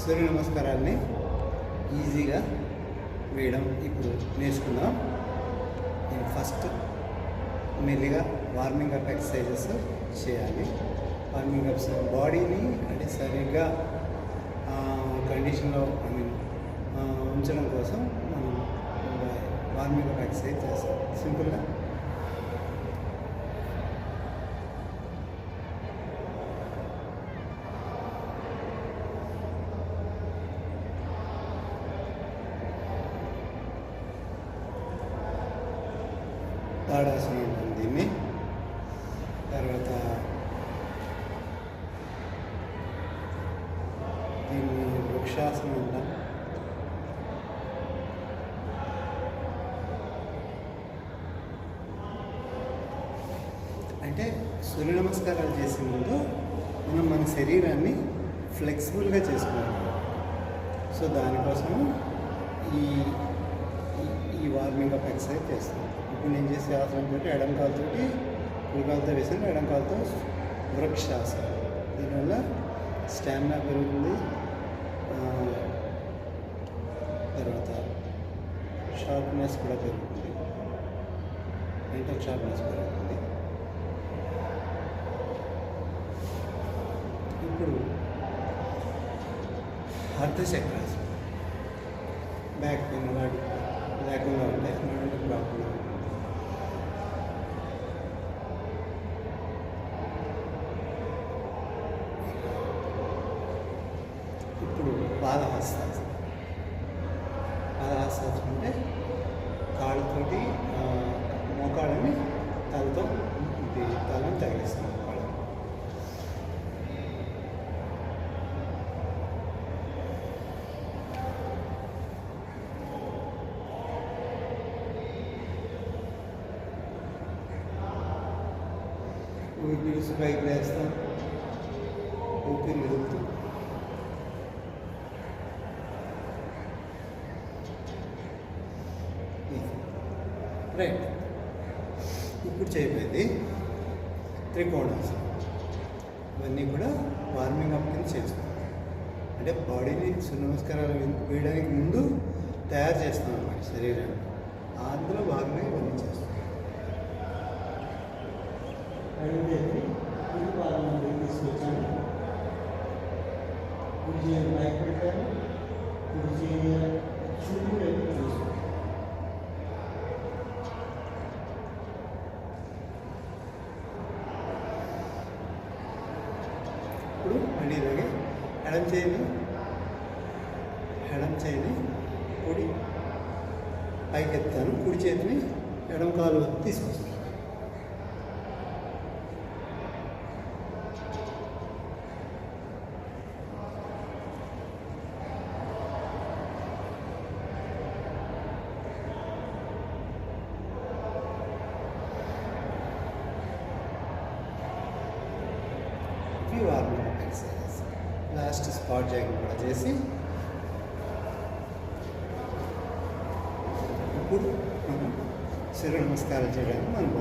సూర్య నమస్కారాన్ని ఈజీగా వేయడం ఇప్పుడు నేర్చుకుందాం. నేను ఫస్ట్ మెల్లిగా వార్మింగ్ అప్ ఎక్సర్సైజెస్ చేయాలి. వార్మింగ్ అప్స్ బాడీని అంటే సరిగ్గా కండిషన్లో ఐ మీన్ ఉంచడం కోసం మనం వార్మింగ్ అప్ ఎక్సర్సైజ్ చేస్తాం. సింపుల్గా తాడాసనం ఉంటుంది దీన్ని. తర్వాత దీన్ని వృక్షాసనం అంటాం. అంటే సూర్య నమస్కారాలు చేసే ముందు మనం మన శరీరాన్ని ఫ్లెక్సిబుల్గా చేసుకోవాలి. సో దానికోసము ఈ ఈ- వార్మింగ్ అప్ ఎక్సర్సైజ్ చేస్తుంది ఇప్పుడు నేను చేసే ఆసనం తోటి ఎడం కాలుతోటి కుడికాలతో వేసాను ఎడం కాలుతో వృక్షాసనం దీనివల్ల స్టామినా పెరుగుతుంది. తర్వాత షార్ప్నెస్ కూడా పెరుగుతుంది. మెంటల్ షార్ప్నెస్ పెరుగుతుంది. ఇప్పుడు అర్ధచక్రాసనం బ్యాక్ పెయిన్ వాడి లేకుండా ఉంటే ఇప్పుడు పాదహస్తాసనం పాదహస్తాసనం అంటే కాళ్ళతోటి మోకాళ్ళని తలతో ఇది తలని తగిలిస్తాం మోకాళ్ళని ఊపిరి పీల్చి పైకి వేస్తాం ఊపిరి వదులుతూ రైట్. ఇప్పుడు చేయబోయేది త్రికోణాసనం ఇవన్నీ కూడా వార్మింగ్ అప్ కింద చేస్తాం అంటే బాడీని సూర్య నమస్కారాలు వేయడానికి ముందు తయారు చేస్తాం అన్నమాట శరీరాన్ని. అందులో భాగంగా ఇవన్నీ చేస్తాం అడిగితే కుడి తీసుకొచ్చాను. కుడి చేయి పైకి పెట్టాను కుడి చేయి చూపు వైపు ఇప్పుడు మళ్ళీ ఇలాగే. ఎడం చేయిని ఎడం చేయిని కుడి. పైకెత్తాను. కుడి చేతిని ఎడం కాలు తీసుకొస్తాను క్యూఆర్ వార్మింగ్ లాస్ట్ స్పాట్ జాగింగ్ కూడా చేసి ఇప్పుడు మనం సూర్య నమస్కారం చేయడానికి మనం